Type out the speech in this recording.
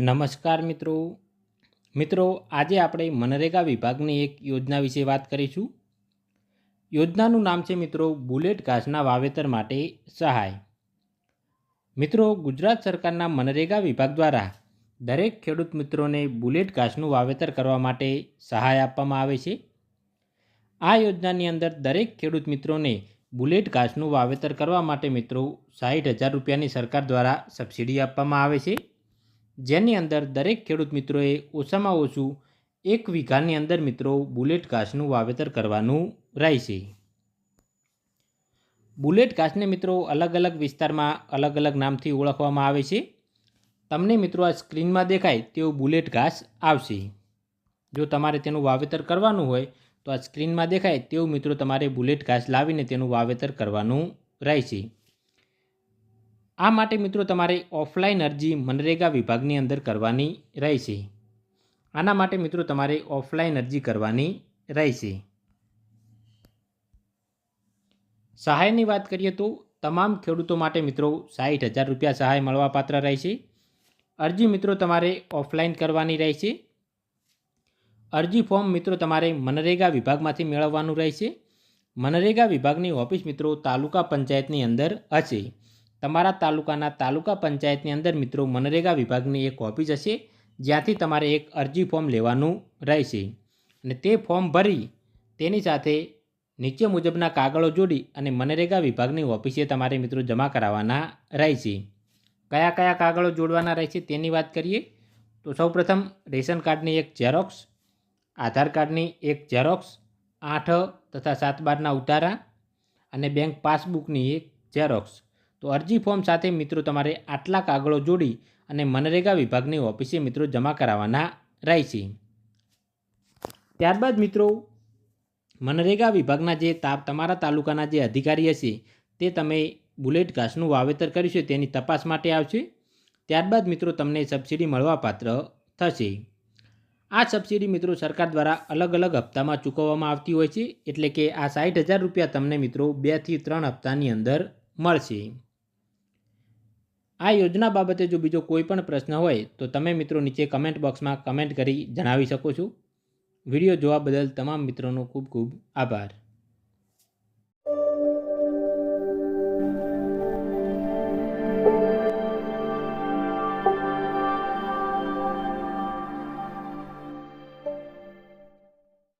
નમસ્કાર મિત્રો. મિત્રો, આજે આપણે મનરેગા વિભાગની એક યોજના વિશે વાત કરીશું. યોજનાનું નામ છે મિત્રો, બુલેટ ઘાસના વાવેતર માટે સહાય. મિત્રો, ગુજરાત સરકારના મનરેગા વિભાગ દ્વારા દરેક ખેડૂત મિત્રોને બુલેટ ઘાસનું વાવેતર કરવા માટે સહાય આપવામાં આવે છે. આ યોજનાની અંદર દરેક ખેડૂત મિત્રોને બુલેટ ઘાસનું વાવેતર કરવા માટે મિત્રો સાઠ હજાર રૂપિયાની સરકાર દ્વારા સબસિડી આપવામાં આવે છે. જેની અંદર દરેક ખેડૂત મિત્રોએ ઓછામાં ઓછું એક વીઘાની અંદર મિત્રો બુલેટ ઘાસનું વાવેતર કરવાનું રહેશે. બુલેટ ઘાસને મિત્રો અલગ અલગ વિસ્તારમાં અલગ અલગ નામથી ઓળખવામાં આવે છે. તમને મિત્રો આ સ્ક્રીનમાં દેખાય તેવું બુલેટ ઘાસ આવશે. જો તમારે તેનું વાવેતર કરવાનું હોય તો આ સ્ક્રીનમાં દેખાય તેવું મિત્રો તમારે બુલેટ ઘાસ લાવીને તેનું વાવેતર કરવાનું રહેશે. આ માટે મિત્રો તમારે ઓફલાઈન અરજી મનરેગા વિભાગની અંદર કરવાની રહેશે. આના માટે મિત્રો તમારે ઓફલાઈન અરજી કરવાની રહેશે. સહાયની વાત કરીએ તો તમામ ખેડૂતો માટે મિત્રો સાઠ હજાર રૂપિયા સહાય મળવાપાત્ર રહેશે. અરજી મિત્રો તમારે ઓફલાઈન કરવાની રહેશે. અરજી ફોર્મ મિત્રો તમારે મનરેગા વિભાગમાંથી મેળવવાનું રહેશે. મનરેગા વિભાગની ઓફિસ મિત્રો તાલુકા પંચાયતની અંદર હશે. તમારા તાલુકાના તાલુકા પંચાયતની અંદર મિત્રો મનરેગા વિભાગની એક ઓફિસ હશે જ્યાંથી તમારે એક અરજી ફોર્મ લેવાનું રહેશે. અને તે ફોર્મ ભરી તેની સાથે નીચે મુજબના કાગળો જોડી અને મનરેગા વિભાગની ઓફિસે તમારે મિત્રો જમા કરાવવાના રહેશે. કયા કયા કાગળો જોડવાના રહેશે તેની વાત કરીએ, તો સૌપ્રથમ રેશન કાર્ડની એક ઝેરોક્સ આધાર કાર્ડની એક ઝેરોક્સ આઠ તથા સાત બારના ઉતારા અને બેંક પાસબુકની એક ઝેરોક્સ તો અરજી ફોર્મ સાથે મિત્રો તમારે આટલા કાગળો જોડી અને મનરેગા વિભાગની ઓફિસે મિત્રો જમા કરાવવાના રહેશે. ત્યારબાદ મિત્રો, મનરેગા વિભાગના જે તમારા તાલુકાના જે અધિકારી હશે, તે તમે બુલેટ ઘાસનું વાવેતર કર્યું તેની તપાસ માટે આવશે. ત્યારબાદ મિત્રો તમને સબસિડી મળવાપાત્ર થશે. આ સબસિડી મિત્રો સરકાર દ્વારા અલગ અલગ હપ્તામાં ચૂકવવામાં આવતી હોય છે, એટલે કે આ સાઠ હજાર રૂપિયા તમને મિત્રો બેથી ત્રણ હપ્તાની અંદર મળશે. આ યોજના બાબતે જો બીજો કોઈ પણ પ્રશ્ન હોય, તો તમે મિત્રો નીચે કમેન્ટ બોક્સમાં કમેન્ટ કરી જણાવી શકો છો. વીડિયો જોવા બદલ તમામ મિત્રોનો ખૂબ ખૂબ આભાર.